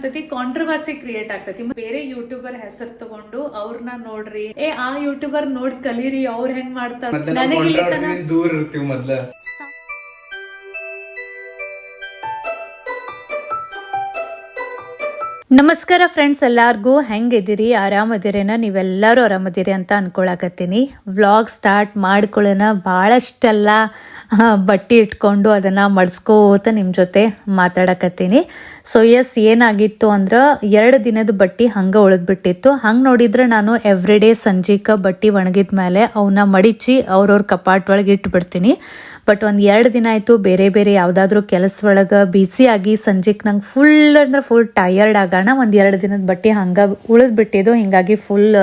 ಏನಾಗ್ತತಿ controversy create ಆಗ್ತತಿ. ಬೇರೆ YouTuber ಹೆಸರು ತಗೊಂಡು ಅವ್ರನ್ನ ನೋಡ್ರಿ. ಏ ಆ ಯೂಟ್ಯೂಬರ್ ನೋಡ್ ಕಲೀರಿ ಅವ್ರ ಹೆಂಗ್ ಮಾಡ್ತಾರ ದೂರ ಇರ್ತೀವಿ ಮೊದ್ಲ. ನಮಸ್ಕಾರ ಫ್ರೆಂಡ್ಸ್ ಎಲ್ಲರಿಗೂ ಹೆಂಗಿದ್ದೀರಿ? ಆರಾಮದಿರೇನ? ನೀವೆಲ್ಲರೂ ಆರಾಮದಿರಿ ಅಂತ ಅನ್ಕೊಳಕತ್ತೀನಿ. ವ್ಲಾಗ್ ಸ್ಟಾರ್ಟ್ ಮಾಡ್ಕೊಳ್ಳೋಣ. ಭಾಳಷ್ಟೆಲ್ಲ ಬಟ್ಟೆ ಇಟ್ಕೊಂಡು ಅದನ್ನು ಮಡ್ಸ್ಕೋತ ನಿಮ್ಮ ಜೊತೆ ಮಾತಾಡಕತ್ತೀನಿ. ಸೊ ಎಸ್ ಏನಾಗಿತ್ತು ಅಂದ್ರೆ ಎರಡು ದಿನದ ಬಟ್ಟೆ ಹಂಗೆ ಉಳಿದ್ಬಿಟ್ಟಿತ್ತು. ಹಂಗೆ ನೋಡಿದ್ರೆ ನಾನು ಎವ್ರಿ ಡೇ ಸಂಜೀಕ ಬಟ್ಟೆ ಒಣಗಿದ ಮೇಲೆ ಅವನ್ನ ಮಡಿಚಿ ಅವ್ರವ್ರ ಕಪಾಟ್ ಒಳಗೆ ಇಟ್ಬಿಡ್ತೀನಿ. ಬಟ್ ಒಂದು ಎರಡು ದಿನ ಆಯಿತು, ಬೇರೆ ಬೇರೆ ಯಾವುದಾದ್ರೂ ಕೆಲಸ ಒಳಗೆ ಬಿಸಿಯಾಗಿ ಆಗಿ ಸಂಜೆಗೆ ನಂಗೆ ಫುಲ್ ಅಂದ್ರೆ ಫುಲ್ ಟಯರ್ಡ್ ಆಗೋಣ ಒಂದು ಎರಡು ದಿನದ ಬಟ್ಟೆ ಹಂಗೆ ಉಳಿದು ಬಿಟ್ಟಿದ್ದು, ಹಿಂಗಾಗಿ ಫುಲ್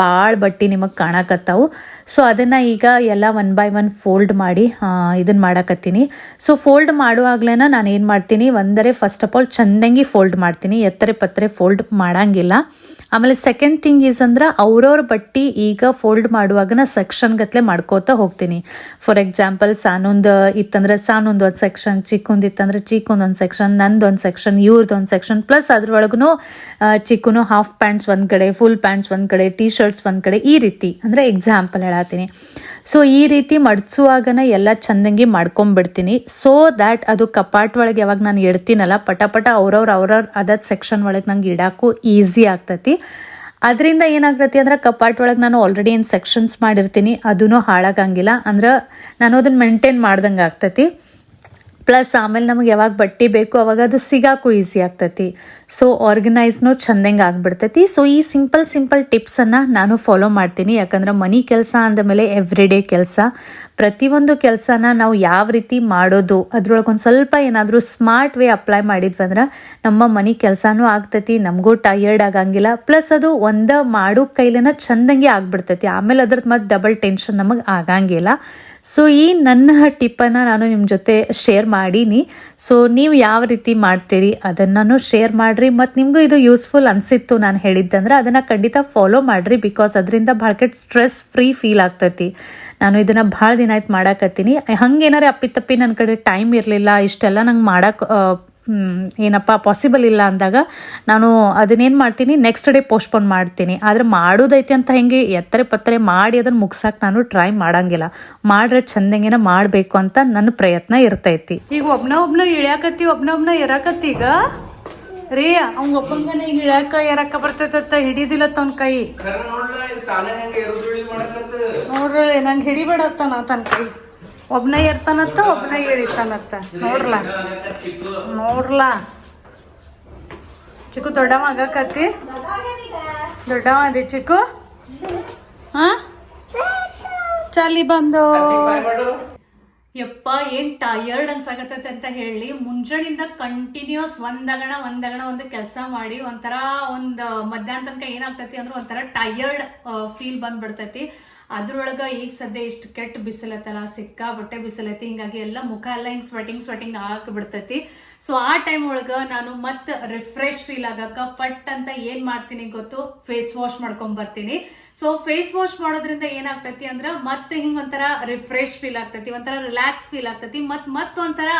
ಭಾಳ ಬಟ್ಟೆ ನಿಮಗೆ ಕಾಣಕತ್ತಾವು. ಸೊ ಅದನ್ನು ಈಗ ಎಲ್ಲ ಒನ್ ಬೈ ಒನ್ ಫೋಲ್ಡ್ ಮಾಡಿ ಇದನ್ನು ಮಾಡಕತ್ತೀನಿ. ಸೊ ಫೋಲ್ಡ್ ಮಾಡುವಾಗ್ಲೇ ನಾನು ಏನು ಮಾಡ್ತೀನಿ, ಒಂದರೆ ಫಸ್ಟ್ ಆಫ್ ಆಲ್ ಚಂದಂಗಿ ಫೋಲ್ಡ್ ಮಾಡ್ತೀನಿ. ಎತ್ತರೆ ಪತ್ರೆ ಫೋಲ್ಡ್ ಮಾಡಂಗಿಲ್ಲ. ಆಮೇಲೆ ಸೆಕೆಂಡ್ ಥಿಂಗ್ ಈಸ್ ಅಂದ್ರೆ ಅವ್ರವ್ರ ಬಟ್ಟಿ ಈಗ ಫೋಲ್ಡ್ ಮಾಡುವಾಗ ನಾ ಸೆಕ್ಷನ್ ಗತ್ಲೆ ಮಾಡ್ಕೋತಾ ಹೋಗ್ತೀನಿ. ಫಾರ್ ಎಕ್ಸಾಂಪಲ್ ಸಾನೊಂದು ಇತ್ತಂದ್ರೆ ಸಾನೊಂದು ಒಂದು ಸೆಕ್ಷನ್ ಚಿಕ್ಕೊಂದು ಇತ್ತಂದ್ರೆ ಚಿಕ್ಕೊಂದು ಒಂದು ಸೆಕ್ಷನ್ ನಂದೊಂದು ಸೆಕ್ಷನ್ ಇವ್ರದ್ದೊಂದು ಸೆಕ್ಷನ್ ಪ್ಲಸ್ ಅದ್ರೊಳಗೂ ಚಿಕ್ಕನು ಹಾಫ್ ಪ್ಯಾಂಟ್ಸ್ ಒಂದು ಕಡೆ ಫುಲ್ ಪ್ಯಾಂಟ್ಸ್ ಒಂದು ಕಡೆ ಟೀ ಶರ್ಟ್ಸ್ ಒಂದು ಕಡೆ, ಈ ರೀತಿ. ಅಂದರೆ ಎಕ್ಸಾಂಪಲ್ ಹೇಳತ್ತೀನಿ ಸೊ ಈ ರೀತಿ ಮಡ್ಸುವಾಗನ ಎಲ್ಲ ಚಂದಂಗಿ ಮಾಡ್ಕೊಂಬಿಡ್ತೀನಿ. ಸೊ ದ್ಯಾಟ್ ಅದು ಕಪಾಟ್ ಒಳಗೆ ಯಾವಾಗ ನಾನು ಇಡ್ತೀನಲ್ಲ ಪಟ ಪಟ ಅವ್ರವ್ರ ಅವ್ರವ್ರ ಅದಾದ ಸೆಕ್ಷನ್ ಒಳಗೆ ನಂಗೆ ಇಡಾಕು ಈಸಿ ಆಗ್ತೈತಿ. ಅದರಿಂದ ಏನಾಗ್ತೈತಿ ಅಂದ್ರೆ ಕಪಾಟ್ ಒಳಗೆ ನಾನು ಆಲ್ರೆಡಿ ಏನು ಸೆಕ್ಷನ್ಸ್ ಮಾಡಿರ್ತೀನಿ ಅದೂ ಹಾಳಾಗಂಗಿಲ್ಲ. ಅಂದ್ರೆ ನಾನು ಅದನ್ನ ಮೇಂಟೈನ್ ಮಾಡ್ದಂಗೆ ಆಗ್ತೈತಿ. ಪ್ಲಸ್ ಆಮೇಲೆ ನಮಗೆ ಯಾವಾಗ ಬಟ್ಟೆ ಬೇಕು ಅವಾಗ ಅದು ಸಿಗಾಕು ಈಸಿ ಆಗ್ತೈತಿ. ಸೊ ಆರ್ಗನೈಸ್ನು ಚಂದಂಗೆ ಆಗ್ಬಿಡ್ತೈತಿ. ಸೊ ಈ ಸಿಂಪಲ್ ಸಿಂಪಲ್ ಟಿಪ್ಸನ್ನು ನಾನು ಫಾಲೋ ಮಾಡ್ತೀನಿ. ಯಾಕಂದ್ರೆ ಮನಿ ಕೆಲಸ ಅಂದಮೇಲೆ ಎವ್ರಿ ಡೇ ಕೆಲಸ. ಪ್ರತಿಯೊಂದು ಕೆಲಸನ ನಾವು ಯಾವ ರೀತಿ ಮಾಡೋದು, ಅದ್ರೊಳಗೆ ಒಂದು ಸ್ವಲ್ಪ ಏನಾದರೂ ಸ್ಮಾರ್ಟ್ ವೇ ಅಪ್ಲೈ ಮಾಡಿದ್ವಿ ಅಂದ್ರೆ ನಮ್ಮ ಮನಿ ಕೆಲಸನೂ ಆಗ್ತೈತಿ, ನಮಗೂ ಟಯರ್ಡ್ ಆಗಂಗಿಲ್ಲ. ಪ್ಲಸ್ ಅದು ಒಂದ ಮಾಡೋ ಕೈಲೇನ ಚಂದಂಗೆ ಆಗ್ಬಿಡ್ತೈತಿ. ಆಮೇಲೆ ಅದ್ರದ್ದು ಮತ್ತೆ ಡಬಲ್ ಟೆನ್ಷನ್ ನಮಗೆ ಆಗಂಗಿಲ್ಲ. ಸೊ ಈ ನನ್ನ ಟಿಪ್ಪನ್ನು ನಾನು ನಿಮ್ಮ ಜೊತೆ ಶೇರ್ ಮಾಡೀನಿ. ಸೊ ನೀವು ಯಾವ ರೀತಿ ಮಾಡ್ತೀರಿ, ಅದನ್ನು ಶೇರ್ ಮಾಡಿರಿ. ಮತ್ತು ನಿಮಗೂ ಇದು ಯೂಸ್ಫುಲ್ ಅನಿಸಿತ್ತು ನಾನು ಹೇಳಿದ್ದಂದ್ರೆ ಅದನ್ನು ಖಂಡಿತ ಫಾಲೋ ಮಾಡಿರಿ ಬಿಕಾಸ್ ಅದರಿಂದ ಭಾಳ ಸ್ಟ್ರೆಸ್ ಫ್ರೀ ಫೀಲ್ ಆಗ್ತೈತಿ. ನಾನು ಇದನ್ನು ಭಾಳ ದಿನ ಆಯ್ತು ಮಾಡಾಕತ್ತೀನಿ. ಹಂಗೇನಾರೆ ಅಪ್ಪಿತಪ್ಪಿ ನನ್ನ ಕಡೆ ಟೈಮ್ ಇರಲಿಲ್ಲ, ಇಷ್ಟೆಲ್ಲ ನಂಗೆ ಮಾಡಕ್ಕೆ ಏನಪ್ಪ ಪಾಸಿಬಲ್ ಇಲ್ಲ ಅಂದಾಗ ನಾನು ಅದನ್ನೇನು ಮಾಡ್ತೀನಿ ನೆಕ್ಸ್ಟ್ ಡೇ ಪೋಸ್ಟ್ಪೋನ್ ಮಾಡ್ತೀನಿ. ಆದರೆ ಮಾಡೋದೈತಿ ಅಂತ ಹೆಂಗೆ ಎತ್ತರೆ ಪತ್ತರೆ ಮಾಡಿ ಅದನ್ನು ಮುಗ್ಸಕ್ಕೆ ನಾನು ಟ್ರೈ ಮಾಡಂಗಿಲ್ಲ. ಮಾಡ್ರೆ ಚಂದಂಗೇನ ಮಾಡಬೇಕು ಅಂತ ನನ್ನ ಪ್ರಯತ್ನ ಇರ್ತೈತಿ. ಈಗ ಒಬ್ನ ಒಬ್ನ ಇಳಿಯಾಕತ್ತಿ, ಒಬ್ನ ಒಬ್ನ ಇರಾಕತ್ತೀಗ ರೀ ಅವ್ನ ಒಬ್ಬಂಗನ ಈಗ ಇಳಕ ಎರಾಕ ಬರ್ತೈತತ್ತ ಹಿಡಿದಿಲ್ಲ ತನ್ ಕೈ. ನೋಡ್ರಿ ನಂಗೆ ಹಿಡಿಬೇಡತ್ತಾನ ತನ್ನ ಕೈ. ಒಬ್ನ ಏರ್ತಾನತ್ತ ಒಬ್ನ ಏರಿತಾನತ್ತ. ನೋಡ್ಲಾ. ನೋಡ್ಲಾ. ಚಿಕ್ಕು ದೊಡ್ಡವ ಆಗಕತ್ತಿ ದೊಡ್ಡವ ಅದಿ ಚಿಕ್ಕು. ಹಾ? ಚಾಲಿ ಬಂದು. ಯಪ್ಪ, ಏನ್ ಟಯರ್ಡ್ ಅನ್ಸಾಕತ್ತೈತೆ ಅಂತ ಹೇಳಿ ಮುಂಜಾನಿಂದ ಕಂಟಿನ್ಯೂಸ್ ಒಂದಗಣ ಒಂದಗಣ ಒಂದು ಕೆಲಸ ಮಾಡಿ ಒಂಥರ ಒಂದು ಮಧ್ಯಾಹ್ನ ತನಕ ಏನಾಗ್ತೈತಿ ಅಂದ್ರೆ ಒಂಥರ ಟಯರ್ಡ್ ಫೀಲ್ ಬಂದ್ಬಿಡ್ತೈತಿ. ಅದ್ರೊಳಗ ಈಗ ಸದ್ಯ ಇಷ್ಟು ಕೆಟ್ಟ ಬಿಸಿಲತ್ತಲ್ಲ ಸಿಕ್ಕಾಬಟ್ಟೆ ಬಿಸಿಲತ್ತಿ, ಹಿಂಗಾಗಿ ಎಲ್ಲ ಮುಖ ಎಲ್ಲ ಹಿಂಗೆ ಸ್ವೆಟಿಂಗ್ ಸ್ವೆಟಿಂಗ್ ಬಿಡ್ತೈತಿ ಸೊ ಆ ಟೈಮ್ ಒಳಗೆ ನಾನು ಮತ್ತೆ ರಿಫ್ರೆಶ್ ಫೀಲ್ ಆಗಕ್ಕೆ ಪಟ್ ಅಂತ ಏನು ಮಾಡ್ತೀನಿ ಗೊತ್ತು? ಫೇಸ್ ವಾಶ್ ಮಾಡ್ಕೊಂಡ್ ಬರ್ತೀನಿ. ಸೊ ಫೇಸ್ ವಾಶ್ ಮಾಡೋದ್ರಿಂದ ಏನಾಗ್ತೈತಿ ಅಂದ್ರೆ ಮತ್ತೆ ಹಿಂಗೆ ಒಂಥರ ರಿಫ್ರೆಶ್ ಫೀಲ್ ಆಗ್ತೈತಿ, ಒಂಥರ ರಿಲ್ಯಾಕ್ಸ್ ಫೀಲ್ ಆಗ್ತೈತಿ, ಮತ್ತೆ ಮತ್ತೊಂಥರ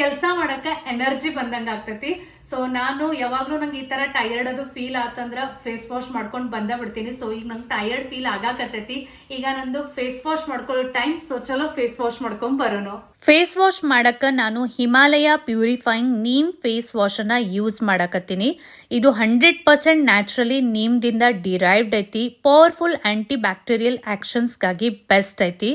ಕೆಲಸ ಮಾಡೋಕ್ಕೆ ಎನರ್ಜಿ ಬಂದಂಗೆ ಆಗ್ತೈತಿ. ಸೊ ನಾನು ಯಾವಾಗಲೂ ನಂಗೆ ಈ ತರ ಟೈರ್ಡ್ ಅದು ಫೀಲ್ ಆತಂದ್ರ ಫೇಸ್ ವಾಶ್ ಮಾಡ್ಕೊಂಡು ಬಂದೇ ಬಿಡ್ತೀನಿ. ಸೊ ಈಗ ನಂಗೆ ಟೈರ್ಡ್ ಫೀಲ್ ಆಗಾಕತ್ತೈತಿ. ಈಗ ನಂದು ಫೇಸ್ ವಾಶ್ ಮಾಡ್ಕೊಳ್ಳೋ ಟೈಮ್ ಸೊ ಚಲೋ ಫೇಸ್ ವಾಶ್ ಮಾಡ್ಕೊಂಡು ಬರೋಣ ಫೇಸ್ ವಾಶ್ ಮಾಡಕ್ಕೆ ನಾನು ಹಿಮಾಲಯ ಪ್ಯೂರಿಫೈಯಿಂಗ್ ನೀಮ್ ಫೇಸ್ ವಾಶನ್ನು ಯೂಸ್ ಮಾಡಕತ್ತೀನಿ. ಇದು ಹಂಡ್ರೆಡ್ ಪರ್ಸೆಂಟ್ ನ್ಯಾಚುರಲಿ ನೀಮ್ದಿಂದ ಡಿರೈವ್ಡ್ ಐತಿ. ಪವರ್ಫುಲ್ ಆಂಟಿ ಬ್ಯಾಕ್ಟೀರಿಯಲ್ ಆ್ಯಕ್ಷನ್ಸ್ಗಾಗಿ ಬೆಸ್ಟ್ ಐತಿ.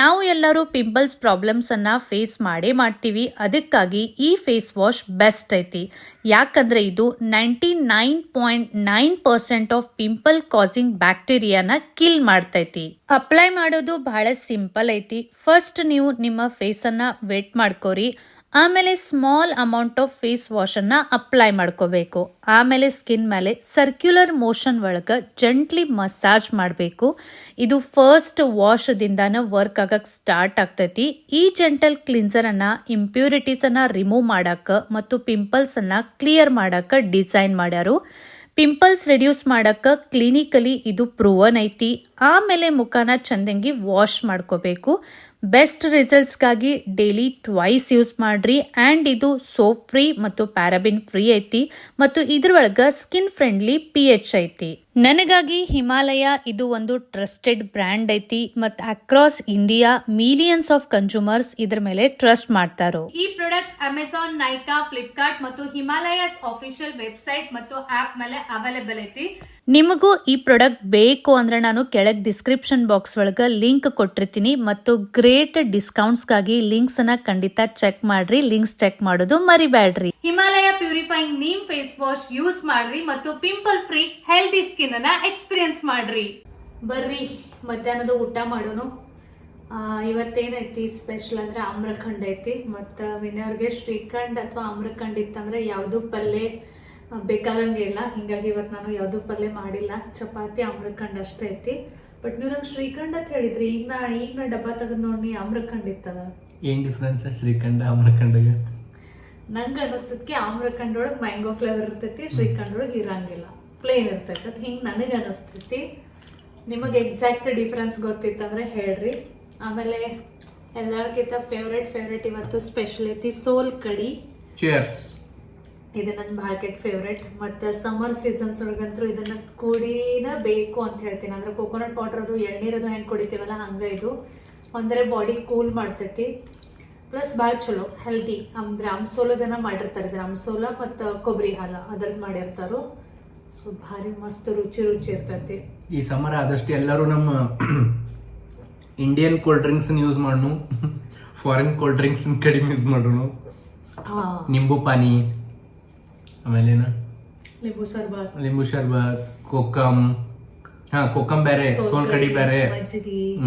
ನಾವು ಎಲ್ಲರೂ ಪಿಂಪಲ್ಸ್ ಪ್ರಾಬ್ಲಮ್ಸನ್ನು ಫೇಸ್ ಮಾಡೇ ಮಾಡ್ತೀವಿ. ಅದಕ್ಕಾಗಿ ಈ ಫೇಸ್ ವಾಶ್ ಬೆಸ್ಟ್ ಐತಿ. ಯಾಕಂದ್ರೆ ಇದು ninety nine point nine percent of pimple causing ಬ್ಯಾಕ್ಟೀರಿಯಾನ kill ಮಾಡ್ತೈತಿ. ಅಪ್ಲೈ ಮಾಡೋದು ಬಹಳ ಸಿಂಪಲ್ ಐತಿ. ಫಸ್ಟ್ ನೀವು ನಿಮ್ಮ ಫೇಸನ್ನ ವೆಟ್ ಮಾಡ್ಕೋರಿ. ಆಮೇಲೆ ಸ್ಮಾಲ್ ಅಮೌಂಟ್ ಆಫ್ ಫೇಸ್ ವಾಶನ್ನು ಅಪ್ಲೈ ಮಾಡ್ಕೋಬೇಕು. ಆಮೇಲೆ ಸ್ಕಿನ್ ಮೇಲೆ ಸರ್ಕ್ಯುಲರ್ ಮೋಷನ್ ಒಳಗೆ ಜಂಟ್ಲಿ ಮಸಾಜ್ ಮಾಡಬೇಕು. ಇದು ಫಸ್ಟ್ ವಾಶ್ದಿಂದಾನ ವರ್ಕ್ ಆಗಕ್ಕೆ ಸ್ಟಾರ್ಟ್ ಆಗ್ತೈತಿ. ಈ ಜೆಂಟಲ್ ಕ್ಲಿನ್ಸರನ್ನು ಇಂಪ್ಯೂರಿಟೀಸನ್ನು ರಿಮೂವ್ ಮಾಡಕ್ಕೆ ಮತ್ತು ಪಿಂಪಲ್ಸನ್ನು ಕ್ಲಿಯರ್ ಮಾಡಕ್ಕೆ ಡಿಸೈನ್ ಮಾಡ್ಯಾರು. ಪಿಂಪಲ್ಸ್ ರಿಡ್ಯೂಸ್ ಮಾಡಕ್ಕೆ ಕ್ಲಿನಿಕಲಿ ಇದು ಪ್ರೂವನ್ ಐತಿ. ಆಮೇಲೆ ಮುಖನ ಚಂದಂಗಿ ವಾಶ್ ಮಾಡ್ಕೋಬೇಕು. ಬೆಸ್ಟ್ ರಿಸಲ್ಟ್ಸ್ಗಾಗಿ ಡೈಲಿ ಟ್ವೈಸ್ ಯೂಸ್ ಮಾಡ್ರಿ. ಆ್ಯಂಡ್ ಇದು ಸೋಪ್ ಫ್ರೀ ಮತ್ತು ಪ್ಯಾರಾಬಿನ್ ಫ್ರೀ ಐತಿ. ಮತ್ತು ಇದ್ರೊಳಗೆ ಸ್ಕಿನ್ ಫ್ರೆಂಡ್ಲಿ ಪಿ ಎಚ್ ಐತಿ. ನನಗಾಗಿ ಹಿಮಾಲಯ ಇದು ಒಂದು ಟ್ರಸ್ಟೆಡ್ ಬ್ರ್ಯಾಂಡ್ ಐತಿ. ಮತ್ತು across India millions of consumers ಇದ್ರ ಮೇಲೆ ಟ್ರಸ್ಟ್ ಮಾಡ್ತಾರೋ. ಈ ಪ್ರಾಡಕ್ಟ್ ಅಮೆಝಾನ್ ನೈಕಾ ಫ್ಲಿಪ್ಕಾರ್ಟ್ ಮತ್ತು ಹಿಮಾಲಯಸ್ ಅಫಿಷಿಯಲ್ ವೆಬ್ಸೈಟ್ ಮತ್ತು ಆಪ್ ಮೇಲೆ ಅವೈಲೇಬಲ್ ಐತಿ. ನಿಮಗೂ ಈ ಪ್ರಾಡಕ್ಟ್ ಬೇಕು ಅಂದ್ರೆ ನಾನು ಕೆಳಗೆ ಡಿಸ್ಕ್ರಿಪ್ಷನ್ ಬಾಕ್ಸ್ ಒಳಗೆ ಲಿಂಕ್ ಕೊಟ್ಟಿರ್ತೀನಿ ಮತ್ತು ಗ್ರೇಟ್ ಡಿಸ್ಕೌಂಟ್ಸ್ಗಾಗಿ ಲಿಂಕ್ಸ್ ಅನ್ನ ಖಂಡಿತ ಚೆಕ್ ಮಾಡ್ರಿ ಲಿಂಕ್ಸ್ ಚೆಕ್ ಮಾಡೋದು ಮರಿಬೇಡ್ರಿ Himalaya purifying neem face wash use ಮಾಡ್ರಿ ಮತ್ತು ಪಿಂಪಲ್ ಫ್ರೀ ಹೆಲ್ದಿ ಸ್ಕಿನ್ ಅನ್ನ ಎಕ್ಸ್ಪೀರಿಯನ್ಸ್ ಮಾಡ್ರಿ. ಬರ್ರಿ ಮಧ್ಯಾಹ್ನದ ಊಟ ಮಾಡೋನು. ಆ, ಇವತ್ತೇನೈತಿ ಸ್ಪೆಷಲ್ ಅಂದ್ರೆ ಅಮೃಖಂಡ್ ಐತಿ. ಮತ್ತು ವಿನರ್ಗೆ ಶ್ರೀಖಂಡ್ ಅಥವಾ ಅಮೃಖಂಡ್ ಇತ್ತಂದ್ರೆ ಯಾವುದು ಪಲ್ಯ ಆ, ಬೇಕಾಗಂಗಿಲ್ಲ ಹಿಂಗಾಗಿ ಇವತ್ತು ನಾನು ಯಾವುದೂ ಪಲ್ಯ ಮಾಡಿಲ್ಲ. ಚಪಾತಿ ಅಮೃಖಂಡ್ ಅಷ್ಟೇ ಐತಿ. ಬಟ್ ನೀವು ನಂಗೆ ಶ್ರೀಖಂಡ್ ಅಂತ ಹೇಳಿದ್ರಿ. ಈಗ ನಾ ಈಗ ನಾ ಡಬ್ಬ ತೆಗೆದು ನೋಡಿ ಆಮ್ರಖಂಡ್ ಇತ್ತದ ಏನ್ ಡಿಫ್ರೆನ್ಸ್ ಶ್ರೀಖಂಡ ಅಮರಖಂಡಗ ನಂಗೆ ಅನಿಸ್ತದಕ್ಕೆ ಆಮ್ರಖಂಡ್ ಒಳಗೆ ಮ್ಯಾಂಗೋ ಫ್ಲೇವರ್ ಇರ್ತೈತಿ ಶ್ರೀಖಂಡ್ ಒಳಗೆ ಇರಂಗಿಲ್ಲ. ಪ್ಲೇನ್ ಇರ್ತೈತಿ. ಅದು ಹಿಂಗೆ ನನಗೆ ಅನಿಸ್ತೈತಿ. ನಿಮಗೆ ಎಕ್ಸಾಕ್ಟ್ ಡಿಫ್ರೆನ್ಸ್ ಗೊತ್ತಿತ್ತಂದ್ರೆ ಹೇಳ್ರಿ. ಆಮೇಲೆ ಎಲ್ಲರಿಗಿಂತ ಫೇವ್ರೆಟ್ ಫೇವ್ರೆಟ್ ಇವತ್ತು ಸ್ಪೆಷಲ್ ಐತಿ ಸೋಲ್ ಕಡಿ. ಚಿಯರ್ಸ್ ಇದು ನನ್ನ ಭಾಳ ಕೆಟ್ಟ ಫೇವ್ರೆಟ್ ಮತ್ತು ಸಮ್ಮರ್ ಸೀಸನ್ಸ್ ಒಳಗಂತೂ ಇದನ್ನ ಕುಡಿನ ಬೇಕು ಅಂತ ಹೇಳ್ತೀನಿ. ಅಂದ್ರೆ ಕೋಕೋನಟ್ ವಾಟರ್ ಅದು ಎಳ್ನೀರದು ಹೆಂಗೆ ಕುಡಿತೀವಲ್ಲ ಹಂಗೆ ಇದು. ಅಂದರೆ ಬಾಡಿ ಕೂಲ್ ಮಾಡ್ತೈತಿ. ಪ್ಲಸ್ ಭಾಳ ಚಲೋ ಹೆಲ್ದಿ ಅಂದ್ರೆ ಅಂಸೋಲದನ್ನ ಮಾಡಿರ್ತಾರೆ ಇದು ಅಂಸೋಲ ಮತ್ತು ಕೊಬ್ಬರಿ ಹಾಲು ಅದ್ರದ್ದು ಮಾಡಿರ್ತಾರೋ. ಸೊ ಭಾರಿ ಮಸ್ತ್ ರುಚಿ ರುಚಿ ಇರ್ತೈತಿ. ಈ ಸಮರ ಆದಷ್ಟು ಎಲ್ಲರೂ ನಮ್ಮ ಇಂಡಿಯನ್ ಕೋಲ್ಡ್ ಡ್ರಿಂಕ್ಸ್ ಯೂಸ್ ಮಾಡೋಣ ಫಾರಿನ್ ಕೋಲ್ಡ್ ಡ್ರಿಂಕ್ಸ್ ಕಡಿಮೆ ಯೂಸ್ ಮಾಡೋಣ ನಿಂಬು ಪಾನಿ ಆಮೇಲೆ ಏನು ಲಿಂಬು ಶರ್ಬತ್. ಲಿಂಬು ಶರ್ಬತ್ ಕೊಕ್ಕಂ ಹಾ ಕೊಕ್ಕಂ ಬೇರೆ ಸೋಲ್ ಕಡಿ ಬೇರೆ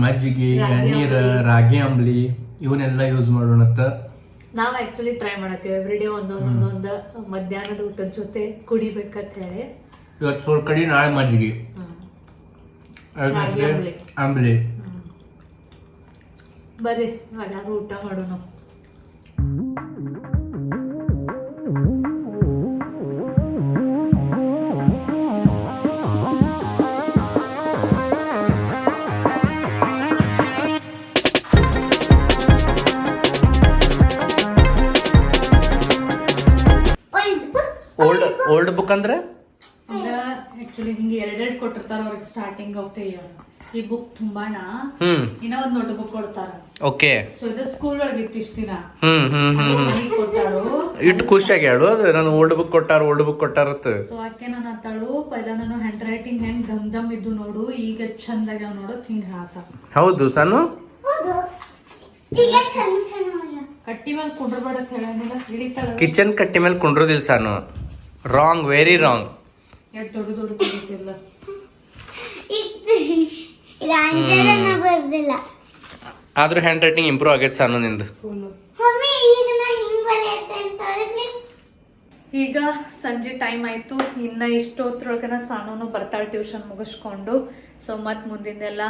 ಮಜ್ಜಿಗೆ ಎಣ್ಣೀರ್. ರಾಗಿ ಅಂಬ್ಲಿ. ಇವನ್ನೆಲ್ಲ ಯೂಸ್ ಮಾಡೋಣತ್ತ ನಾವು ಆಕ್ಚುಲಿ ಟ್ರೈ ಮಾಡತ್ತೀವಿ. ಎವ್ರಿ ಡೇ ಒಂದೊಂದು ಒಂದೊಂದು ಮಧ್ಯಾಹ್ನದ ಊಟದ ಜೊತೆ ಕುಡಿಬೇಕಂತ ಹೇಳಿ ಇವತ್ತು ಸೋಲ್ ಕಡಿ ನಾಳೆ ಮಜ್ಜಿಗೆ ಅಂಬ್ಲಿ. ಬರ್ರಿ ಎಲ್ಲಾರು ಊಟ ಮಾಡೋಣ. ಅವ್ರಿಗೆ ಸ್ಟಾರ್ಟಿಂಗ್ ಆಫ್ ದ ಇಯರ್ ಈ ಬುಕ್ ತುಂಬಾನ ಹ್ಮ್. ಇನ್ನ ಒಂದ್ ನೋಟ್ ಬುಕ್ ಕೊಡ್ತಾರ. ಓಕೆ ಸೊ ಇದು ಸ್ಕೂಲ್ ಒಳಗೆ ಇತ್ತಿಷ್ಟಿನ ಹ್ಮ್ ಹ್ಮ್ ಹ್ಮ್ ಇಟ್ಟು ಖುಷಿಯಾಗಿ ಹೇಳು ಅದು ನಾನು ಓಲ್ಡ್ ಬುಕ್ ಕೊಟ್ಟಾರ ಓಲ್ಡ್ ಬುಕ್ ಕೊಟ್ಟಾರತ್ತ ಸೊ ಆಕೆ ನಾನು ಅತ್ತಾಳು ಪೈಲ ನಾನು ಹ್ಯಾಂಡ್ ರೈಟಿಂಗ್ ಹೆಂಗ್ ದಮ್ ದಮ್ ಇದ್ದು ನೋಡು ಈಗ ಚಂದಾಗ ನೋಡು ತಿಂಗ್ ಆತ ಹೌದು ಸಣ್ಣ ಕಟ್ಟಿ ಮೇಲೆ ಕುಂಡ್ರಬೇಡ ಹೇಳಂಗಿಲ್ಲ ಹಿಡಿತಾಳ ಕಿಚನ್ ಕಟ್ಟಿ ಮೇಲೆ ಕುಂಡ್ರೋದಿಲ್ಲ ಸಾನು. ರಾಂಗ್ ವೆರಿ ರಾಂಗ್ ದೊಡ್ಡ ದೊಡ್ಡ ಆದ್ರೂ ಹ್ಯಾಂಡ್ ರೈಟಿಂಗ್ ಇಂಪ್ರೂವ್ ಆಗೈತೆ ಸಾನು ನಿಂದು. ಈಗ ಸಂಜೆ ಟೈಮ್ ಆಯ್ತು. ಇನ್ನ ಇಷ್ಟೊತ್ತರೊಳಗನ ಸಾನೂನು ಬರ್ತಾಳೆ ಟ್ಯೂಷನ್ ಮುಗಿಸ್ಕೊಂಡು. ಸೊ ಮತ್ ಮುಂದಿಂದೆಲ್ಲ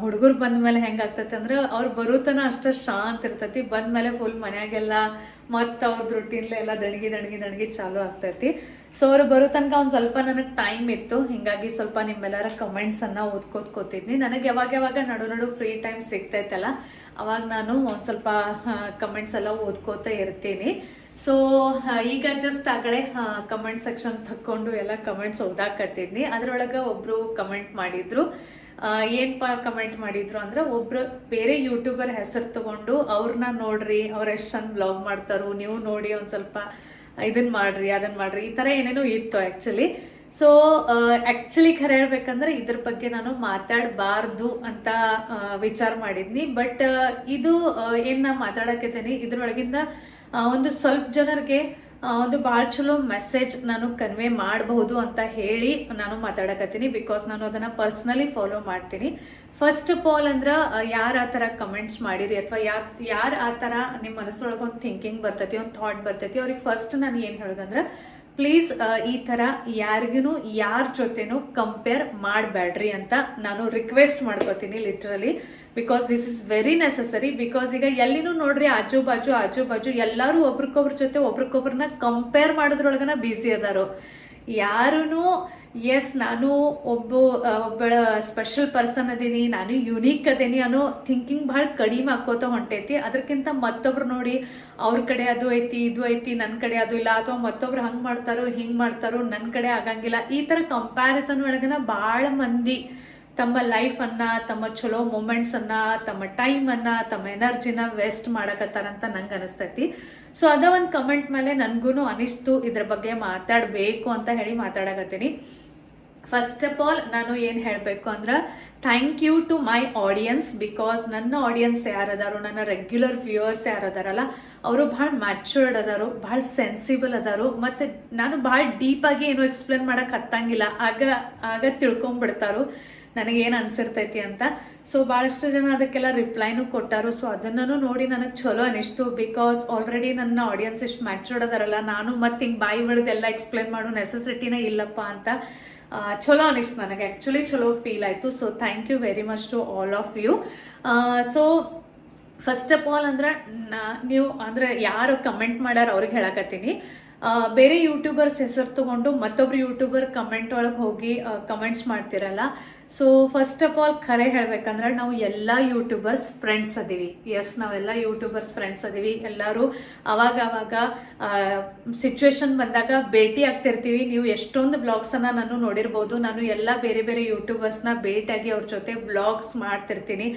ಹುಡುಗರು ಬಂದ ಮೇಲೆ ಹೆಂಗಾಗ್ತೈತೆ ಅಂದ್ರೆ ಅವ್ರು ಬರುತನ ಅಷ್ಟ ಶಾಂತ ಇರ್ತೈತಿ. ಬಂದ ಮೇಲೆ ಫುಲ್ ಮನ್ಯಾಗೆಲ್ಲ ಮತ್ತೆ ಅವ್ರದ್ದು ರೊಟೀನ್ಲೆ ಎಲ್ಲ ದಣಗಿ ದಣಗಿ ದಣಗಿ ಚಾಲು ಆಗ್ತೈತಿ. ಸೊ ಅವ್ರು ಬರೋ ತನಕ ಒಂದು ಸ್ವಲ್ಪ ನನಗೆ ಟೈಮ್ ಇತ್ತು. ಹಿಂಗಾಗಿ ಸ್ವಲ್ಪ ನಿಮ್ಮೆಲ್ಲರ ಕಮೆಂಟ್ಸ್ ಅನ್ನ ಓದ್ಕೋತ್ ಕೂತಿದ್ನಿ. ನನಗೆ ಯಾವಾಗ ಯಾವಾಗ ನಡು ನಡು ಫ್ರೀ ಟೈಮ್ ಸಿಗ್ತೈತಲ್ಲ, ಅವಾಗ ನಾನು ಒಂದು ಸ್ವಲ್ಪ ಕಮೆಂಟ್ಸ್ ಎಲ್ಲ ಓದ್ಕೋತಾ ಇರ್ತೀನಿ. ಸೊ ಈಗ ಜಸ್ಟ್ ಆಗಲೇ ಕಮೆಂಟ್ ಸೆಕ್ಷನ್ ತಕ್ಕೊಂಡು ಎಲ್ಲ ಕಮೆಂಟ್ಸ್ ಓದಾಕತ್ತಿದ್ನಿ ಅದರೊಳಗೆ ಒಬ್ರು ಕಮೆಂಟ್ ಮಾಡಿದ್ರು. ಆ, ಏನ್ಪ ಕಮೆಂಟ್ ಮಾಡಿದ್ರು ಅಂದ್ರೆ ಒಬ್ರು ಬೇರೆ ಯೂಟ್ಯೂಬರ್ ಹೆಸರು ತಗೊಂಡು ಅವ್ರನ್ನ ನೋಡ್ರಿ ಅವ್ರು ಎಷ್ಟು ಚಂದ ಬ್ಲಾಗ್ ಮಾಡ್ತಾರೋ ನೀವು ನೋಡಿ ಒಂದು ಸ್ವಲ್ಪ ಇದನ್ನ ಮಾಡ್ರಿ ಅದನ್ನ ಮಾಡ್ರಿ ಈ ಥರ ಏನೇನೋ ಇತ್ತು ಆ್ಯಕ್ಚುಲಿ ಸೊ ಆ್ಯಕ್ಚುಲಿ ಖರೆ ಹೇಳ್ಬೇಕಂದ್ರೆ ಇದ್ರ ಬಗ್ಗೆ ನಾನು ಮಾತಾಡಬಾರ್ದು ಅಂತ ವಿಚಾರ ಮಾಡಿದ್ನಿ. ಬಟ್ ಇದು ಏನು ನಾ ಮಾತಾಡಕತ್ತೀನಿ, ಇದ್ರೊಳಗಿಂದ ಒಂದು ಸ್ವಲ್ಪ ಜನರಿಗೆ ಒಂದು ಭಾಳ ಚಲೋ ಮೆಸೇಜ್ ನಾನು ಕನ್ವೆ ಮಾಡಬಹುದು ಅಂತ ಹೇಳಿ ನಾನು ಮಾತಾಡಕತ್ತೀನಿ ಬಿಕಾಸ್ ನಾನು ಅದನ್ನ ಪರ್ಸ್ನಲಿ ಫಾಲೋ ಮಾಡ್ತೀನಿ. ಫಸ್ಟ್ ಆಫ್ ಆಲ್ ಅಂದ್ರೆ ಯಾರು ಆ ಥರ ಕಮೆಂಟ್ಸ್ ಮಾಡಿರಿ ಅಥವಾ ಯಾರು ಯಾರು ಆ ಥರ ನಿಮ್ಮ ಮನಸ್ಸೊಳಗೆ ಒಂದು ಥಿಂಕಿಂಗ್ ಬರ್ತೈತಿ, ಒಂದು ಥಾಟ್ ಬರ್ತೈತಿ, ಅವ್ರಿಗೆ ಫಸ್ಟ್ ನಾನು ಏನು ಹೇಳೋದಂದ್ರೆ ಪ್ಲೀಸ್ ಈ ಥರ ಯಾರಿಗೂ ಯಾರ ಜೊತೆನೂ ಕಂಪೇರ್ ಮಾಡಬೇಡ್ರಿ ಅಂತ ನಾನು ರಿಕ್ವೆಸ್ಟ್ ಮಾಡ್ಕೋತೀನಿ literally because this is very necessary because ಈಗ ಎಲ್ಲಿನೂ ನೋಡ್ರಿ ಆಜು ಬಾಜು ಆಜು ಬಾಜು ಎಲ್ಲರೂ ಒಬ್ರಿಗೊಬ್ರ ಜೊತೆ ಒಬ್ರಿಗೊಬ್ರನ್ನ ಕಂಪೇರ್ ಮಾಡೋದ್ರೊಳಗನ ಬ್ಯುಸಿ ಅದಾರು. ಯಾರೂ ಎಸ್ ನಾನು ಒಬ್ಬ ಒಬ್ಬಳ ಸ್ಪೆಷಲ್ ಪರ್ಸನ್ ಅದೀನಿ, ನಾನು ಯುನೀಕ್ ಅದೇನಿ ಅನ್ನೋ ಥಿಂಕಿಂಗ್ ಭಾಳ ಕಡಿಮೆ ಹಾಕೋತ ಹೊಂಟೈತಿ. ಅದಕ್ಕಿಂತ ಮತ್ತೊಬ್ರು ನೋಡಿ ಅವ್ರ ಕಡೆ ಅದು ಐತಿ, ಇದು ಐತಿ ನನ್ನ ಕಡೆ ಅದು ಇಲ್ಲ, ಅಥವಾ ಮತ್ತೊಬ್ರು ಹಂಗೆ ಮಾಡ್ತಾರೋ, ಹಿಂಗೆ ಮಾಡ್ತಾರೋ ನನ್ನ ಕಡೆ ಆಗಂಗಿಲ್ಲ. ಈ ಥರ ಕಂಪ್ಯಾರಿಸನ್ ಒಳಗನ ಭಾಳ ಮಂದಿ ತಮ್ಮ ಲೈಫನ್ನ ತಮ್ಮ ಚಲೋ ಮೂಮೆಂಟ್ಸನ್ನ ತಮ್ಮ ಟೈಮನ್ನು ತಮ್ಮ ಎನರ್ಜಿನ ವೇಸ್ಟ್ ಮಾಡಕತ್ತಾರಂತ ನಂಗೆ ಅನಿಸ್ತೈತಿ. ಸೊ ಅದ ಒಂದು ಕಮೆಂಟ್ ಮೇಲೆ ನನಗೂ ಅನಿಸ್ತು. ಇದ್ರ ಬಗ್ಗೆ ಮಾತಾಡಬೇಕು ಅಂತ ಹೇಳಿ ಮಾತಾಡಕತ್ತೀನಿ. ಫಸ್ಟ್ ಆಫ್ ಆಲ್ ನಾನು ಏನು ಹೇಳಬೇಕು ಅಂದ್ರೆ thank you to my audience because ನನ್ನ ಆಡಿಯನ್ಸ್ ಯಾರದಾರು, ನನ್ನ ರೆಗ್ಯುಲರ್ ವ್ಯೂವರ್ಸ್ ಯಾರದಾರಲ್ಲ, ಅವರು ಭಾಳ ಮ್ಯಾಚೂರ್ಡ್ ಅದಾರು, ಭಾಳ ಸೆನ್ಸಿಬಲ್ ಅದಾರು, ಮತ್ತು ನಾನು ಭಾಳ ಡೀಪಾಗಿ ಏನು ಎಕ್ಸ್ಪ್ಲೇನ್ ಮಾಡಕ್ಕೆ ಹತ್ತಂಗಿಲ್ಲ. ಆಗ ಆಗ ತಿಳ್ಕೊಂಬಿಡ್ತಾರು. ನನಗೇನು ಅನ್ಸಿರ್ತೈತಿ ಅಂತ. ಸೊ ಭಾಳಷ್ಟು ಜನ ಅದಕ್ಕೆಲ್ಲ ರಿಪ್ಲೈನು ಕೊಟ್ಟಾರು. ಸೊ ಅದನ್ನು ನೋಡಿ ನನಗೆ ಚಲೋ ಅನಿಸ್ತು. ಬಿಕಾಸ್ ಆಲ್ರೆಡಿ ನನ್ನ ಆಡಿಯನ್ಸ್ ಇಷ್ಟು ಮ್ಯಾಚೂರ್ಡ್ ಅದಾರಲ್ಲ. ನಾನು ಮತ್ತೆ ಹಿಂಗೆ ಬಾಯಿ ಬಿಡ್ದೆಲ್ಲ ಎಕ್ಸ್ಪ್ಲೇನ್ ಮಾಡೋ ನೆಸೆಸಿಟಿನೇ ಇಲ್ಲಪ್ಪ ಅಂತ ಚಲೋ ಅನಿಸ್ತು ನನಗೆ. ಆ್ಯಕ್ಚುಲಿ ಚಲೋ ಫೀಲ್ ಆಯಿತು. So thank you very much to all of you so first of all ಅಂದ್ರೆ, ನಾ- ನೀವು ಅಂದ್ರೆ ಯಾರು ಕಮೆಂಟ್ ಮಾಡ್ಯಾರ ಅವ್ರಿಗೆ ಹೇಳಕತ್ತೀನಿ. ಬೇರೆ ಯೂಟ್ಯೂಬರ್ಸ್ ಹೆಸರು ತಗೊಂಡು ಮತ್ತೊಬ್ರು ಯೂಟ್ಯೂಬರ್ ಕಮೆಂಟ್ ಒಳಗೆ ಹೋಗಿ ಕಮೆಂಟ್ಸ್ ಮಾಡ್ತಿರಲ್ಲ. ಸೊ ಫಸ್ಟ್ ಆಫ್ ಆಲ್ ಖರೆ ಹೇಳ್ಬೇಕಂದ್ರೆ ನಾವು ಎಲ್ಲ ಯೂಟ್ಯೂಬರ್ಸ್ ಫ್ರೆಂಡ್ಸ್ ಅದೀವಿ. ಎಸ್ ನಾವೆಲ್ಲ ಯೂಟ್ಯೂಬರ್ಸ್ ಫ್ರೆಂಡ್ಸ್ ಅದೀವಿ. ಎಲ್ಲರೂ ಅವಾಗ ಅವಾಗ ಸಿಚುವೇಶನ್ ಬಂದಾಗ ಭೇಟಿ ಆಗ್ತಿರ್ತೀವಿ. ನೀವು ಎಷ್ಟೊಂದು ಬ್ಲಾಗ್ಸನ್ನು ನಾನು ನೋಡಿರ್ಬೋದು. ನಾನು ಎಲ್ಲ ಬೇರೆ ಬೇರೆ ಯೂಟ್ಯೂಬರ್ಸ್ನ ಭೇಟಿಯಾಗಿ ಅವ್ರ ಜೊತೆ ಬ್ಲಾಗ್ಸ್ ಮಾಡ್ತಿರ್ತೀನಿ.